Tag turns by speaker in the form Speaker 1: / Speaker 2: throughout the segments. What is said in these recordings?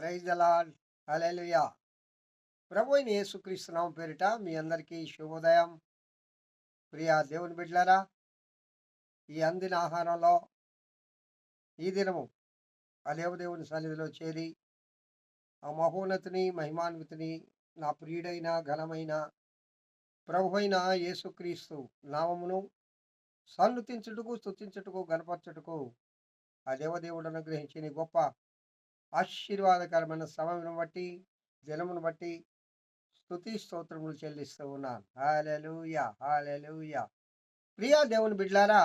Speaker 1: Praise the Lord hallelujah ప్రభు అయిన యేసుక్రీస్తు పేరిట మీ అందరికీ శుభోదయం. ప్రియ దేవుని బిడ్డలారా ఈ అందిన ఆహారంలో ఈ దినము ఆ దేవదేవుని సన్నిధిలో చేరి ఆ మహోన్నతిని మహిమాన్వితిని నా ప్రియుడైన ఘనమైన ప్రభు అయిన యేసుక్రీస్తు నామమును సన్నుతించుటకు స్థుతించుటకు గణపరచుటకు ఆ దేవదేవుడు అనుగ్రహించిన గొప్ప ఆశీర్వాదకరమైన సమయంను బట్టి దినమును బట్టి స్తుతి స్తోత్రములు చెల్లిస్తూ ఉన్నాను. హాలెలుయ హాలెలుయ ప్రియా దేవుని బిడ్లారా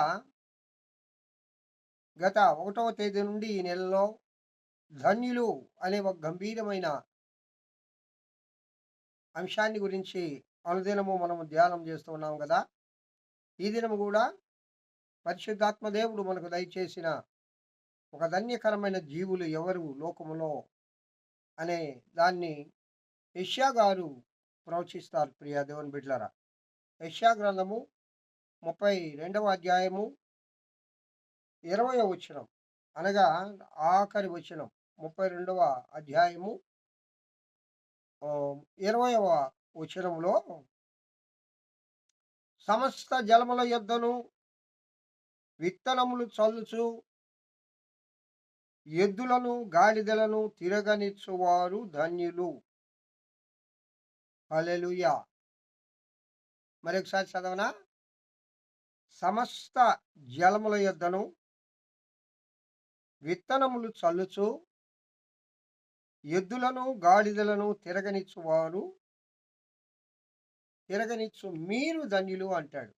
Speaker 1: గత ఒకటవ తేదీ నుండి ఈ నెలలో ధన్యులు అనే ఒక గంభీరమైన అంశాన్ని గురించి అనుదినము మనము ధ్యానం చేస్తూ ఉన్నాం కదా. ఈ దినము కూడా పరిశుద్ధాత్మ దేవుడు మనకు దయచేసిన ఒక ధన్యకరమైన జీవులు ఎవరు లోకములో అనే దాన్ని యష్యా గారు ప్రవచిస్తారు ప్రియా దేవుని బిడ్లరా యష్యా గ్రంథము ముప్పై రెండవ అధ్యాయము ఇరవై వచనం అనగా ఆఖరి వచనం ముప్పై రెండవ అధ్యాయము ఇరవయవ వచనంలో సమస్త జలముల యొద్దను విత్తనములు చల్లుచు ఎద్దులను గాడిదలను తిరగనిచ్చువారు ధన్యులు. హల్లెలూయా. మరొకసారి చదవనా? సమస్త జలముల యొద్దను విత్తనములు చల్లుచు ఎద్దులను గాడిదలను తిరగనిచ్చువారు తిరగనిచ్చు మీరు ధన్యులు అంటాడు.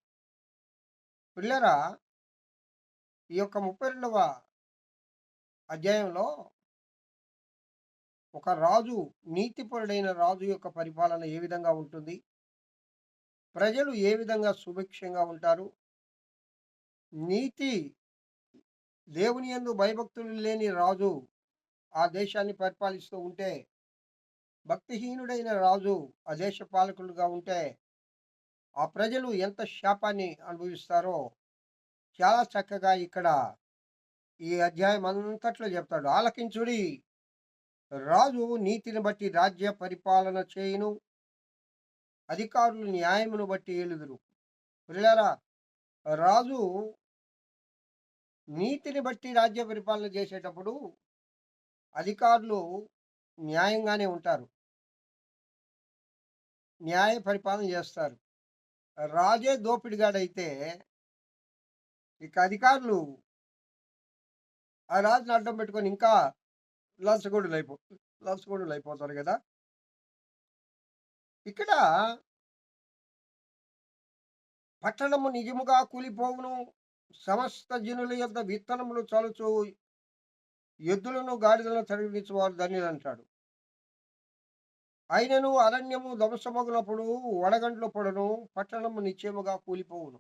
Speaker 1: పిల్లరా ఈ యొక్క ముప్పై రెండవ అధ్యాయంలో ఒక రాజు నీతిపరుడైన రాజు యొక్క పరిపాలన ఏ విధంగా ఉంటుంది? ప్రజలు ఏ విధంగా సుభిక్షంగా ఉంటారు? నీతి దేవుని యందు భయభక్తులు లేని రాజు ఆ దేశాన్ని పరిపాలిస్తూ ఉంటే భక్తిహీనుడైన రాజు ఆ దేశ పాలకులుగా ఉంటే ఆ ప్రజలు ఎంత శాపాన్ని అనుభవిస్తారో చాలా చక్కగా ఇక్కడ ఈ అధ్యాయం అంతట్లో చెప్తాడు. ఆలకించుడి. రాజు నీతిని బట్టి రాజ్య పరిపాలన చేయును. అధికారులు న్యాయమును బట్టి ఏలుదురు. పిల్లరా రాజు నీతిని బట్టి రాజ్య పరిపాలన చేసేటప్పుడు అధికారులు న్యాయంగానే ఉంటారు. న్యాయ పరిపాలన చేస్తారు. రాజే దోపిడిగాడైతే ఇక అధికారులు ఆ రాజుని అడ్డం పెట్టుకొని ఇంకా లంచగొడులు అయిపో లంచగొడులు అయిపోతారు కదా! ఇక్కడ పట్టణము నిజముగా కూలిపోవును. సమస్త జనుల యొక్క విత్తనములు చలుచు ఎద్దులను గాడిదలను తరలించువారు ధన్యులు అంటాడు. అయినను అరణ్యము ధ్వంసమగునప్పుడు వడగండ్లు పడును పట్టణము నిశ్చయముగా కూలిపోవును.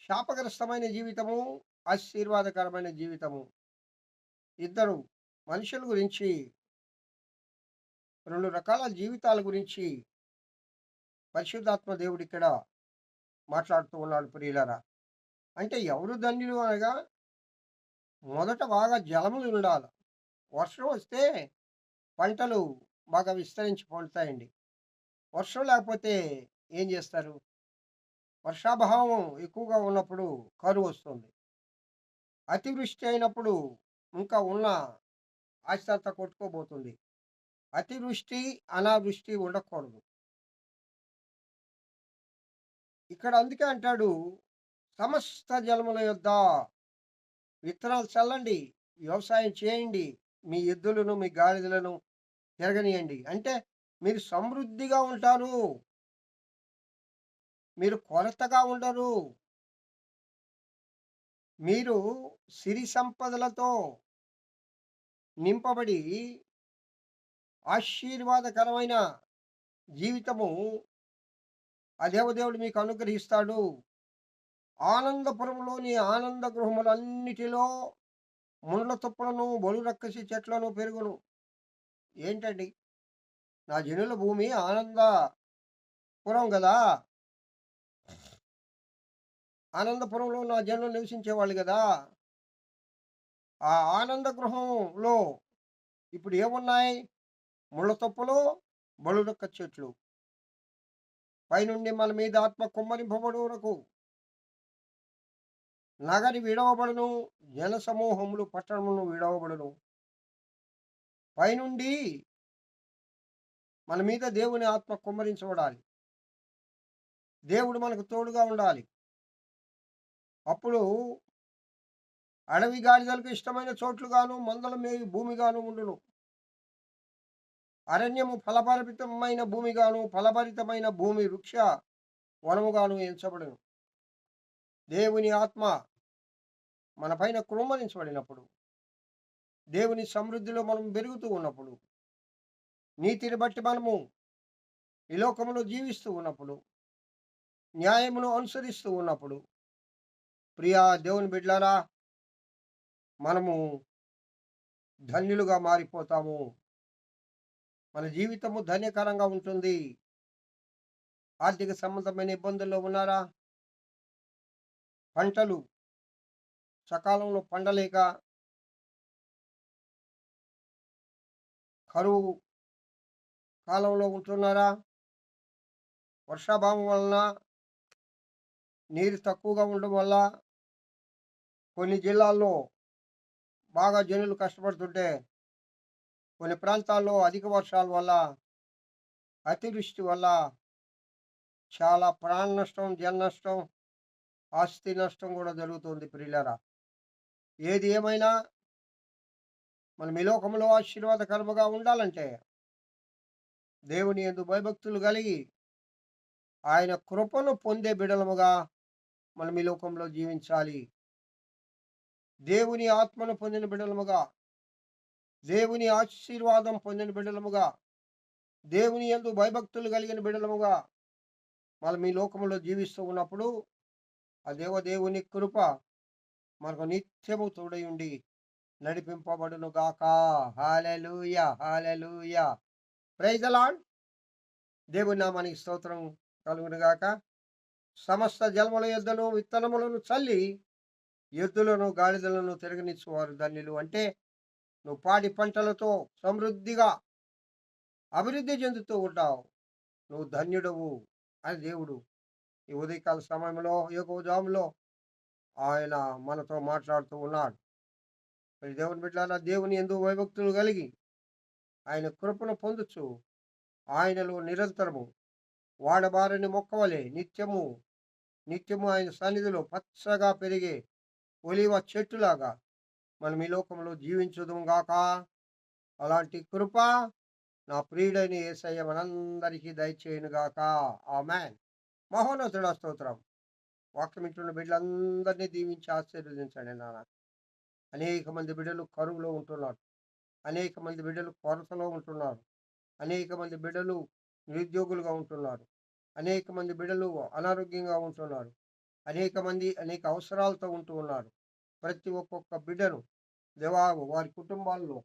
Speaker 1: శాపగ్రస్తమైన జీవితము ఆశీర్వాదకరమైన జీవితము. ఇద్దరు మనుషుల గురించి రెండు రకాల జీవితాల గురించి పరిశుద్ధాత్మ దేవుడు ఇక్కడ మాట్లాడుతూ ఉన్నాడు ప్రియులరా. అంటే ఎవరు ధన్యులు అనగా మొదట బాగా జలములు ఉండాలి. వర్షం వస్తే పంటలు బాగా విస్తరించి పండుతాయండి. వర్షం లేకపోతే ఏం చేస్తారు? వర్షాభావం ఎక్కువగా ఉన్నప్పుడు కరువు వస్తుంది. అతివృష్టి అయినప్పుడు ఇంకా ఉన్న ఆస్తి కొట్టుకోబోతుంది. అతివృష్టి అనావృష్టి ఉండకూడదు. ఇక్కడ అందుకే అంటాడు సమస్త జలముల యొద్ద విత్తనాలు చల్లండి వ్యవసాయం చేయండి మీ ఎద్దులను మీ గాడిదలను తిరగనియండి. అంటే మీరు సమృద్ధిగా ఉంటారు. మీరు కొరతగా ఉండరు. మీరు సిరి సంపదలతో నింపబడి ఆశీర్వాదకరమైన జీవితము ఆ దేవదేవుడు మీకు అనుగ్రహిస్తాడు. ఆనందపురంలోని ఆనంద గృహములన్నిటిలో ముండ్ల తుప్పలను బలు రక్కసి చెట్లను పెరుగును. ఏంటండి? నా జనుల భూమి ఆనందపురం కదా ఆనందపురంలో నా జన్లు నివసించేవాళ్ళు కదా! ఆ ఆనంద గృహంలో ఇప్పుడు ఏమున్నాయి? ముళ్ళ తొప్పులు బలుడొక్క చెట్లు. పైనుండి మన మీద ఆత్మ కుమ్మరింపబడునకు నగరి విడవబడును జన సమూహములు పట్టణములను విడవబడును. పైనుండి మన మీద దేవుని ఆత్మ కుమ్మరించబడాలి. దేవుడు మనకు తోడుగా ఉండాలి. అప్పుడు అడవి గాడిదలకు ఇష్టమైన చోట్లుగాను మందల మేవి భూమిగాను ఉండును. అరణ్యము ఫలభరితమైన భూమిగాను ఫలభరితమైన భూమి వృక్ష వనముగాను ఎంచబడును. దేవుని ఆత్మ మన పైన కృమ్మరించబడినప్పుడు దేవుని సమృద్ధిలో మనం పెరుగుతూ ఉన్నప్పుడు నీతిని బట్టి మనము ఈ లోకంలో జీవిస్తూ ఉన్నప్పుడు న్యాయమును అనుసరిస్తూ ఉన్నప్పుడు ప్రియా దేవుని బిడ్డలారా మనము ధన్యులుగా మారిపోతాము. మన జీవితము ధన్యకరంగా ఉంటుంది. ఆర్థిక సంబంధమైన ఇబ్బందుల్లో ఉన్నారా? పంటలు సకాలంలో పండలేక కరువు కాలంలో ఉంటున్నారా? వర్షాభావం వలన నీరు తక్కువగా ఉండడం వల్ల కొన్ని జిల్లాల్లో బాగా జనులు కష్టపడుతుంటే కొన్ని ప్రాంతాల్లో అధిక వర్షాల వల్ల అతివృష్టి వల్ల చాలా ప్రాణ నష్టం జన నష్టం ఆస్తి నష్టం కూడా జరుగుతుంది ప్రియులరా. ఏది ఏమైనా మనం ఈ లోకంలో ఆశీర్వాదకరముగా ఉండాలంటే దేవుని ఎందు భయభక్తులు కలిగి ఆయన కృపను పొందే బిడలముగా మనం ఈ లోకంలో జీవించాలి. దేవుని ఆత్మను పొందిన బిడలముగా దేవుని ఆశీర్వాదం పొందిన బిడలముగా దేవుని ఎందు భయభక్తులు కలిగిన బిడలముగా మనం ఈ లోకంలో జీవిస్తూ ఉన్నప్పుడు ఆ దేవదేవుని కృప మనకు నిత్యము తోడై ఉండి నడిపింపబడును గాక హాలెలూయ హాలెలూయ ప్రైజలాడ్ దేవుని నామానికి స్తోత్రం కలుగును గాక సమస్త జన్మల యుద్ధను విత్తనములను చల్లి ఎద్దులను గాడిదలను తిరగనిచ్చువారు ధన్యులు. అంటే నువ్వు పాడి పంటలతో సమృద్ధిగా అభివృద్ధి చెందుతూ ఉంటావు. నువ్వు ధన్యుడవు అని దేవుడు ఈ ఉదయకాల సమయంలో జాములో ఆయన మనతో మాట్లాడుతూ ఉన్నాడు. మరి దేవుని బిడ్డారా దేవుని ఎందుకు వైభక్తులు కలిగి ఆయన కృపను పొందొచ్చు ఆయనలో నిరంతరము వాడబారని మొక్కవలే నిత్యము. నిత్యము ఆయన సన్నిధిలో పచ్చగా పెరిగే ఒలివ చెట్టులాగా మనం ఈ లోకంలో జీవించుదాం గాక. అలాంటి కృప నా ప్రియుడైన ఏసయ్య మనందరికీ దయచేయను గాక. మ్యాన్ మహోన్నతుడ స్తోత్రం. వాక్యం ఇంటున్న బిడ్డలందరినీ దీవించి ఆశీర్వదించండి నాన్న. అనేక మంది బిడ్డలు కరువులో ఉంటున్నారు. అనేక మంది బిడ్డలు కొరతలో ఉంటున్నారు. అనేక మంది బిడ్డలు నిరుద్యోగులుగా ఉంటున్నారు. అనేక మంది బిడ్డలు అనారోగ్యంగా ఉంటున్నారు. అనేక మంది అనేక అవసరాలతో ఉంటూ ఉన్నారు. ప్రతి ఒక్కొక్క బిడ్డను దేవా వారి కుటుంబాల్లో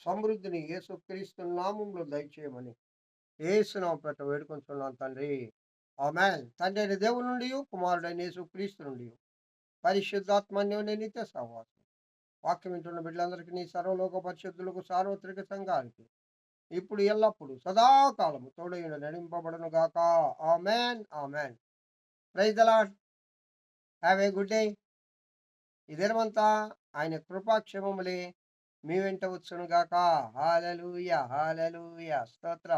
Speaker 1: సమృద్ధిని ఏసుక్రీస్తు నామంలో దయచేయమని ఏసునామం పెట్ట వేడుకొంటున్నాను తండ్రి. ఆమెన్. తండ్రి అయిన దేవుని నుండి కుమారుడైన యేసుక్రీస్తు నుండి పరిశుద్ధాత్మన్యమైన నిత్య సహవాసం. వాక్యం వింటున్న బిడ్డలందరికీ నీ సర్వలోక పరిశుద్ధులకు సార్వత్రిక సంఘానికి ఇప్పుడు ఎల్లప్పుడు సదాకాలము తోడైన నడింపబడను గాక amen. Amen. Praise have a good day ఇదేమంతా ఆయన కృపాక్షేమములే మీ వెంట వచ్చునుగాక. హాలలుయ హాలలుయ స్తోత్రం.